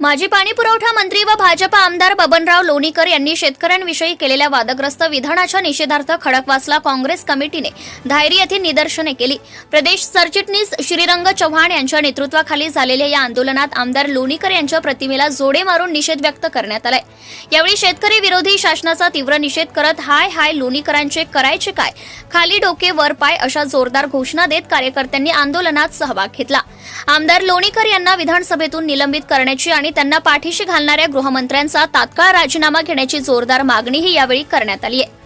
माजी पाणी पुरवठा मंत्री व भाजपा आमदार बबनराव लोणीकर यांनी शेतकऱ्यांविषयी केलेल्या वादग्रस्त विधानाच्या निषेधार्थ खडकवासला काँग्रेस कमिटीने. धायरी येथे निदर्शने केली. प्रदेश सरचिटणीस श्रीरंग चव्हाण यांच्या नेतृत्वाखाली झालेल्या या आंदोलनात आमदार लोणीकर यांच्या प्रतिमेला जोडे मारून निषेध व्यक्त करण्यात आलाय. यावेळी शेतकरी विरोधी शासनाचा तीव्र निषेध करत हाय हाय लोणीकरांचे करायचे काय? खाली डोके वर पाय अशा जोरदार घोषणा देत कार्यकर्त्यांनी आंदोलनात सहभाग घेतला. आमदार लोणीकर यांना विधानसभेतून निलंबित करण्याची आणि त्यांना पाठीशी घालणाऱ्या गृहमंत्र्यांचा तात्काळ राजीनामा घेण्याची जोरदार मागणीही यावेळी करण्यात आली आहे.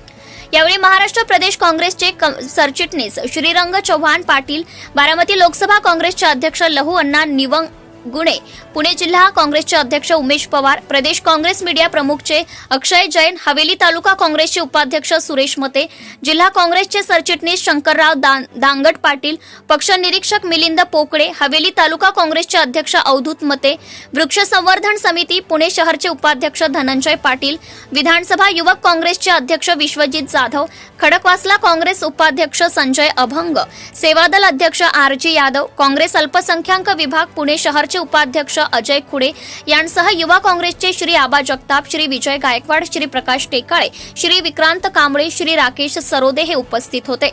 यावेळी महाराष्ट्र प्रदेश काँग्रेसचे सरचिटणीस श्रीरंग चव्हाण पाटील बारामती लोकसभा काँग्रेसचे अध्यक्ष लहू अण्णा निवंग गुणे पुणे जिल्हा काँग्रेसचे अध्यक्ष उमेश पवार प्रदेश काँग्रेस मीडिया प्रमुखचे अक्षय जैन हवेली तालुका काँग्रेसचे उपाध्यक्ष सुरेश मते जिल्हा काँग्रेसचे सरचिटणीस शंकरराव दांगट पाटील पक्ष निरीक्षक मिलिंद पोकळे हवेली तालुका काँग्रेसचे अध्यक्ष अवधूत मते वृक्ष संवर्धन समिती पुणे शहरचे उपाध्यक्ष धनंजय पाटील विधानसभा युवक काँग्रेसचे अध्यक्ष विश्वजित जाधव खडकवासला काँग्रेस उपाध्यक्ष संजय अभंग सेवादल अध्यक्ष आर जी यादव काँग्रेस अल्पसंख्याक विभाग पुणे शहरचे उपाध्यक्ष अजय खुडे यांसह युवा काँग्रेसचे श्री आबा जगताप श्री विजय गायकवाड श्री प्रकाश टेकाळे श्री विक्रांत कांबळे श्री राकेश सरोदे हे उपस्थित होते.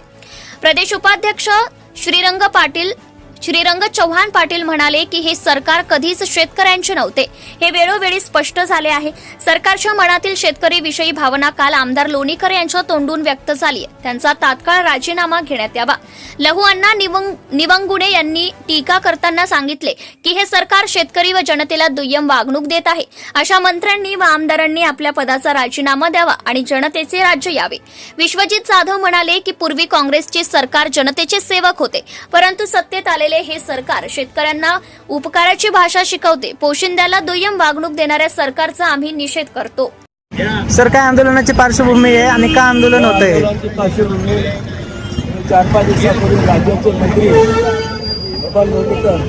प्रदेश उपाध्यक्ष श्रीरंग पाटील श्रीरंग चव्हाण पाटील म्हणाले की हे सरकार कधीच शेतकऱ्यांचे नव्हते. हे वेळोवेळी स्पष्ट झाले आहे. सरकारच्या मनातील शेतकरी विषयी भावना काल आमदार लोणीकर यांच्या तोंडून व्यक्त झाली आहे. त्यांचा तात्काळ राजीनामा घेण्यात यावा. लहू अण्णा निवंग निवंगुडे यांनी टीका करताना सांगितले की हे सरकार शेतकरी व जनतेला दुय्यम वागणूक देत आहे. अशा मंत्र्यांनी व आमदारांनी आपल्या पदाचा राजीनामा द्यावा आणि जनतेचे राज्य यावे. विश्वजित जाधव म्हणाले की पूर्वी काँग्रेसचे सरकार जनतेचे सेवक होते परंतु सत्तेत आले आलेले हे सरकार शेतकऱ्यांना उपकाराची भाषा शिकवते. पोशिंद्याला दुय्यम वागणूक देणाऱ्या सरकारचा आम्ही निषेध करतो. सर काय आंदोलनाची पार्श्वभूमी आहे आणि का आंदोलन होत आहे पार्श्वभूमी चार पाच दिवसापूर्वी राज्याचे मंत्री गोपाल लोणीकर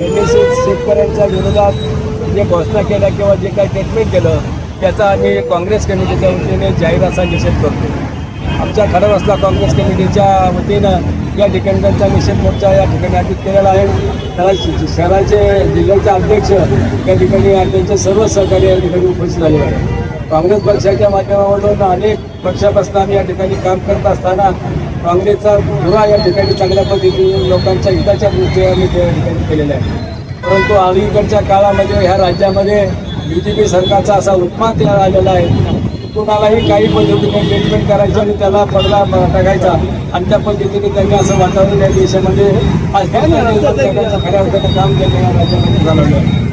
यांनी शेत शेतकऱ्यांच्या विरोधात जे घोषणा केल्या किंवा जे काही स्टेटमेंट केलं त्याचा आम्ही काँग्रेस कमिटीच्या वतीने जाहीर असा निषेध करतो. आमच्या खडकवासला काँग्रेस कमिटीच्या वतीनं या ठिकाणी त्यांचा निषेध मोर्चा या ठिकाणी आयोजित केलेला आहे. त्याला शहराचे जिल्ह्याचे अध्यक्ष या ठिकाणी आणि त्यांचे सर्व सहकारी या ठिकाणी उपस्थित झाले आहे काँग्रेस पक्षाच्या माध्यमावरून अनेक पक्षापासून आम्ही या ठिकाणी काम करत असताना काँग्रेसचा धुरा या ठिकाणी चांगल्या पद्धतीने लोकांच्या हिताच्या दृष्टीने आम्ही त्या ठिकाणी केलेल्या आहे परंतु अलीकडच्या काळामध्ये ह्या राज्यामध्ये बी जे पी सरकारचा असा उत्पात आलेला आहे. कुणालाही काही पद्धतीने ट्रीटमेंट करायची आणि त्याला पडला टाकायचा. आणि त्या पद्धतीने त्यांनी असं वातावरण या देशामध्ये खऱ्या अर्थानं काम केलं या राज्यामध्ये झालेलं आहे.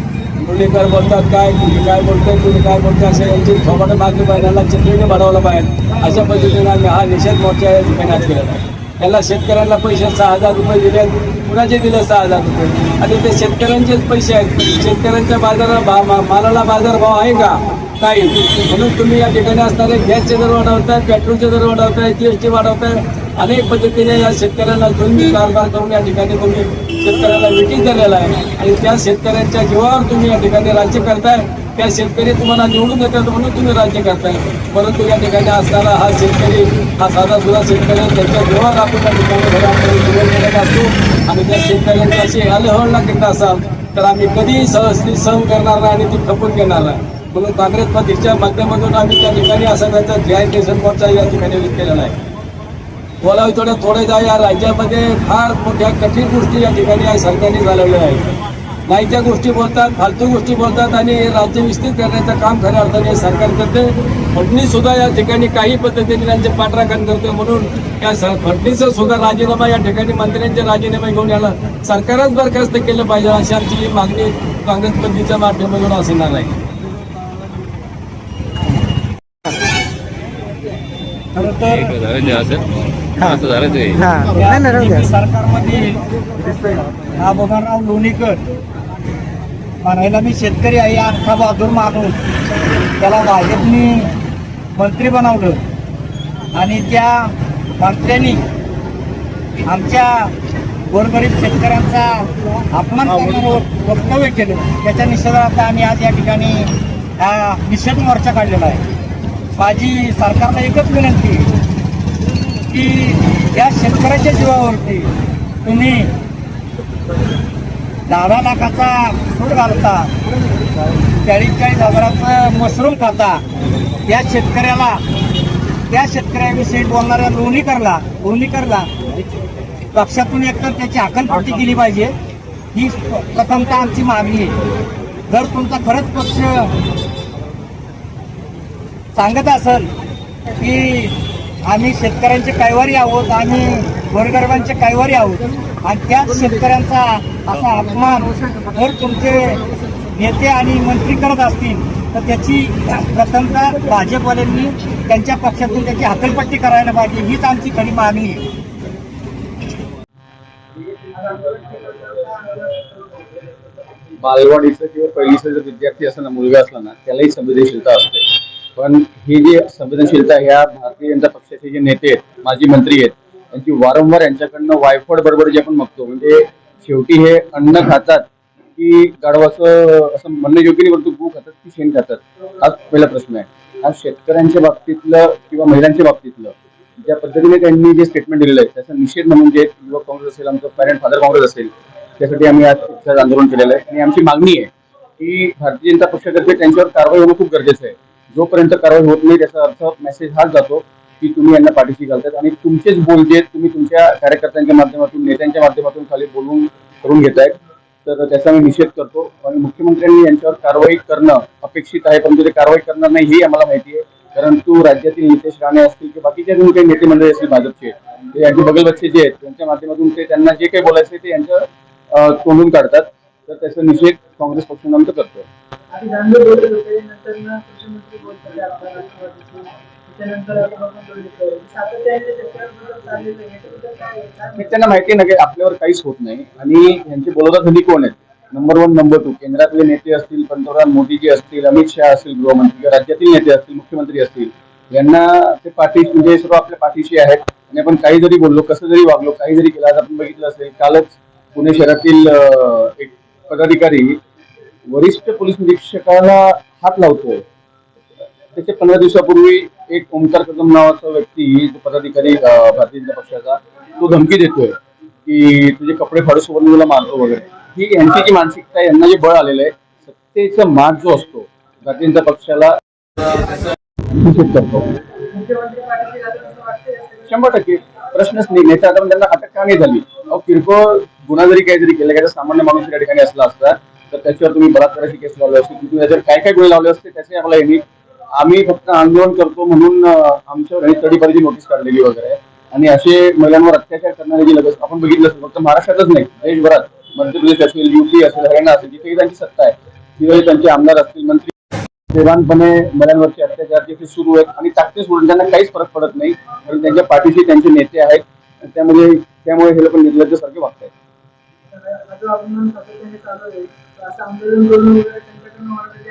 मुरलीकर बोलतात काय कुणी काय बोलतंय कुणी काय बोलतंय असं यांची थोबाट मागणी पाहिजे चित्रीने वाढवलं पाहिजे. अशा पद्धतीने आम्ही हा निषेध मोर्चा या ठिकाणी आज केलेला आहे. त्याला शेतकऱ्यांना पैसे सहा हजार रुपये दिले कुणाचे दिले सहा हजार रुपये? आणि ते शेतकऱ्यांचेच पैसे आहेत. शेतकऱ्यांच्या बाजारा भा मा- मालाला बाजारभाव आहे का? नाही म्हणून तुम्ही या ठिकाणी असणारे गॅसचे दर वाढवताय पेट्रोलचे दर वाढवताय जी एस टी वाढवताय. अनेक पद्धतीने या शेतकऱ्यांना तुम्ही कारभार करून या ठिकाणी तुम्ही शेतकऱ्याला मिटिंग दिलेला आहे. आणि त्या शेतकऱ्यांच्या जीवावर तुम्ही या ठिकाणी राज्य करताय. त्या शेतकरी तुम्हाला निवडून देतात म्हणून तुम्ही राज्य करताय. परंतु या ठिकाणी असणारा हा शेतकरी हा साधा सुद्धा शेतकरी आहे, त्याच्या जीवावर आपण त्या ठिकाणी घरामध्ये जीवन असतो. आणि त्या शेतकऱ्यांची अशी हलहळला करत असाल तर आम्ही कधीही सहज सहन करणार नाही आणि ती खपून घेणार नाही. म्हणून काँग्रेस पक्षाच्या माध्यमातून आम्ही त्या ठिकाणी असा त्यांचा जाहीर निषेध मोर्चा या ठिकाणी केलेला आहे. बोलावी थोडं थोडे जा या राज्यामध्ये फार मोठ्या कठीण गोष्टी या ठिकाणी या सरकारने झालेल्या आहेत. नाही त्या गोष्टी बोलतात फालतू गोष्टी बोलतात आणि हे राज्य विस्तृत करण्याचं काम खऱ्या अर्थाने सरकार करते. फडणीस सुद्धा या ठिकाणी काही पद्धतीने त्यांचे पाठराखण करते म्हणून या स- फडणीसचा सुद्धा राजीनामा या ठिकाणी मंत्र्यांचे राजीनामे घेऊन याला सरकारच बरखास्त केलं पाहिजे अशी आमची मागणी काँग्रेस पद्धतीच्या माध्यमातून असणार आहे. सरकारमध्ये हा बघाराव लोणीकर. म्हणायला मी शेतकरी आहे अख्खा बहादूर माणूस. त्याला भाजपने मंत्री बनवलं. आणि त्या मंत्र्यांनी आमच्या गोरगरीब शेतकऱ्यांचा अपमान करणारं वक्तव्य केलं. त्याच्या निषेधार्थ आम्ही आज या ठिकाणी हा निषेध मोर्चा काढलेला आहे. माझी सरकारला एकच विनंती की या शेतकऱ्याच्या जीवावरती तुम्ही दहा लाखाचा सूट घालता चाळीस चाळीस हजाराचं मशरूम खाता त्या शेतकऱ्याला त्या शेतकऱ्याविषयी बोलणाऱ्या लोणीकरला लोणीकरला पक्षातून एकतर त्याची हकलपट्टी केली पाहिजे. ही प्रथमतः आमची मागणी आहे. जर तुमचा खरंच पक्ष सांगत असेल की आम्ही शेतकऱ्यांचे कैवारी आहोत आम्ही गोरगरबांचे कैवारी आहोत. आणि त्याच शेतकऱ्यांचा असा अपमान जर तुमचे नेते आणि मंत्री करत असतील तर त्याची प्रथमतः भाजपवाल्यांनी त्यांच्या पक्षातून त्याची हकलपट्टी करायला पाहिजे हीच आमची खरी मागणी आहे. बालवाडीचं किंवा पहिलीचं जर विद्यार्थी असला ना मुलगा असला ना त्यालाही संवेदनशीलता असते. पण ही जी संवेदनशीलता ह्या भारतीय जनता पक्षाचे जे नेते आहेत माजी मंत्री आहेत त्यांची वारंवार यांच्याकडनं वायफळ बरोबर जे आपण बघतो म्हणजे शेवटी हे अन्न खातात की गाढवाचं असं म्हणणं योग्य नाही परंतु गू खातात की शेण खातात हाच पहिला प्रश्न आहे. हा शेतकऱ्यांच्या बाबतीतलं किंवा महिलांच्या बाबतीतलं ज्या पद्धतीने त्यांनी जे स्टेटमेंट दिलेलं आहे त्याचा निषेध म्हणून जे युवक काँग्रेस असेल आमचं पॅरेंट फादर काँग्रेस असेल त्यासाठी आम्ही आज आंदोलन केलेलं आहे. आणि आमची मागणी आहे की भारतीय जनता पक्षातर्फे त्यांच्यावर कारवाई होणं खूप गरजेचं आहे. जोपर्यंत कारवाई होत नाही त्याचा अर्थ मेसेज हाच जातो की तुम्ही यांना पाठीशी घालतात आणि तुमचेच बोल जे तुम्ही तुमच्या कार्यकर्त्यांच्या माध्यमातून नेत्यांच्या माध्यमातून खाली बोलून करून घेतायत. तर त्याचा मी निषेध करतो आणि मुख्यमंत्र्यांनी यांच्यावर कारवाई करणं अपेक्षित आहे परंतु ते कारवाई करणार नाही ही आम्हाला माहिती आहे. परंतु राज्यातील नितेश राणे असतील किंवा बाकीचे अजून काही नेते मंडळी असतील भाजपचे ते यांचे बगलबच्चे जे आहेत त्यांच्या माध्यमातून ते त्यांना जे काही बोलायचं आहे ते यांच्या तोंडून काढतात. तर त्याचा निषेध काँग्रेस पक्षानं करतो करतोय. आधी दांडे बोलत होते नंतर ना कृषीमंत्री होते आपल्या राष्ट्रवादीचे. त्याच्यानंतर आता बघून बोलले सातत्याने त्याच्याबद्दल चाललेलं आहे. याच्याबद्दल काय काय मी त्यांना माहिती आहे ना की आपल्यावर काहीच होत नाही. आणि यांचे बोलवता कोण आहेत? नंबर वन नंबर टू केंद्रातले नेते असतील पंतप्रधान मोदीजी असतील अमित शहा असतील गृहमंत्री किंवा राज्यातील नेते असतील मुख्यमंत्री असतील यांना ते पाठी म्हणजे सर्व आपल्या पाठीशी आहेत. आणि आपण काही जरी बोललो कसं जरी वागलो काही जरी केलं आज आपण बघितलं असेल कालच पुणे शहरातील अं, एक पदाधिकारी वरिष्ठ पोलीस निरीक्षकाला हात लावतोय. त्याच्या पंधरा दिवसापूर्वी एक ओमकार कदम नावाचा व्यक्ती जो पदाधिकारी भारतीय जनता पक्षाचा तो धमकी देतोय की तुझे कपडे फाडूसोबत तुला मारतो वगैरे. ही यांची जी मानसिकता आहे, यांना जे बळ आलेलं आहे सत्तेचा माग जो असतो भारतीय जनता पक्षाला करतो. शंभर टक्के प्रश्नच नाही. नेता आता त्यांना अटक का नाही झाली? अहो किरकोळ गुन्हा जरी काही जरी केलं सामान्य माणूस या ठिकाणी असला असता तर त्याच्यावर तुम्ही बलात्काराची केस लावली असते. तुम्ही त्याच्यावर काय काय गुन्हे लावले असते त्याचे आम्हाला यांनी आम्ही फक्त आंदोलन करतो म्हणून आमच्यावर यांनी तडीपारीची नोटीस काढलेली वगैरे. आहे. आणि असे महिलांवर अत्याचार करणारे जे लगेच आपण बघितलं असतो फक्त महाराष्ट्रातच नाही देशभरात मध्य प्रदेश असेल युपी असेल हरियाणा असेल जिथेही त्यांची सत्ता आहे तिथेही त्यांचे आमदार असतील मंत्री देवाणपणे महिलांवरचे अत्याचार जे सुरू आहेत. आणि ताकदे सोडून त्यांना काहीच फरक पडत नाही. कारण त्यांच्या पाठीशी त्यांचे नेते आहेत. त्यामध्ये त्यामुळे हे लोक निर्लज्जसारखे वागत आहेत अपमान सातत्याने चालू आहे असं आंदोलन करून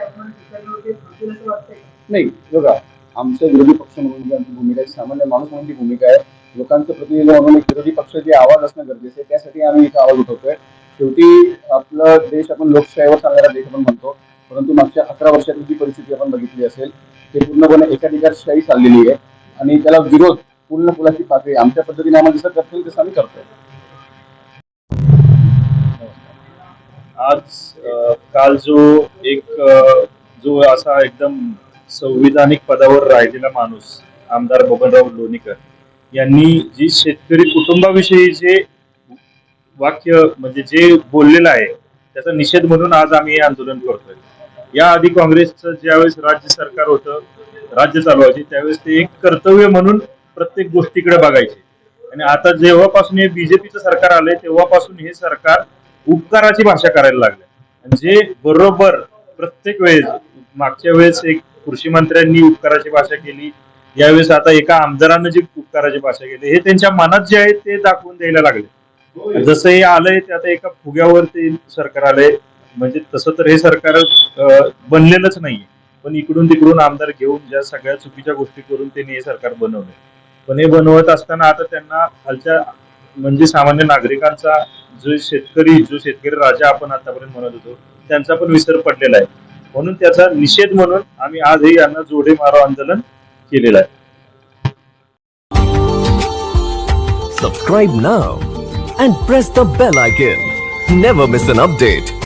अपमान ठिकाणी होते असं वाटतंय नाही बघा आमचं विरोधी पक्ष म्हणून आमची भूमिका आहे सामान्य माणूस म्हणून जी भूमिका आहे लोकांचं प्रतिनिधी म्हणून एक विरोधी पक्षाचे आवाज असणं गरजेचं आहे त्यासाठी आम्ही इथं आवाज उठवतोय. शेवटी आपला देश आपण लोकशाहीवर चालणारा देश आपण म्हणतो परंतु मागच्या अकरा वर्षातली जी परिस्थिती आपण बघितली असेल ते पूर्णपणे एकाधिकारशाही चाललेली आहे आणि त्याला विरोध पूर्ण फुलाची पातळी आमच्या पद्धतीने आम्हाला जसं करता येईल तसं आम्ही करतोय. आज काल जो एक जो असा एकदम संविधानिक पदावर राहिलेला माणूस आमदार बबनराव लोणीकर यांनी जी शेतकरी कुटुंबाविषयी जे वाक्य म्हणजे जे बोललेलं आहे त्याचा निषेध म्हणून आज आम्ही हे आंदोलन करतोय. याआधी काँग्रेसचं ज्यावेळेस राज्य सरकार होतं राज्य चालवायचे त्यावेळेस ते एक कर्तव्य म्हणून प्रत्येक गोष्टीकडे बघायचे. आणि आता जेव्हापासून हे बीजेपीचं सरकार आलंय तेव्हापासून हे सरकार उपकाराची भाषा करायला लागल्या. म्हणजे जे बरोबर प्रत्येक वेळेस मागच्या वेळेस एक कृषी मंत्र्यांनी उपकाराची भाषा केली यावेळेस आता एका आमदारानं जी उपकाराची भाषा केली हे त्यांच्या मनात जे आहे ते दाखवून द्यायला लागले. जसं हे आलंय ते आता एका फुग्यावर ते सरकार आलंय. म्हणजे तसं तर हे सरकार बनलेलंच नाहीये. पण इकडून तिकडून आमदार घेऊन ज्या सगळ्या चुकीच्या गोष्टी करून त्यांनी हे सरकार बनवलंय. पण हे बनवत असताना आता त्यांना खालच्या म्हणजे सामान्य नागरिकांचा जो शेतकरी जो शेतकरी राजा आपण आतापर्यंत म्हणत होतो त्यांचा पण विसर पडलेला आहे म्हणून त्याचा निषेध म्हणून आम्ही आजही यांना जोडे मारो आंदोलन केलेलं आहे Subscribe now and press the bell icon. never miss an update.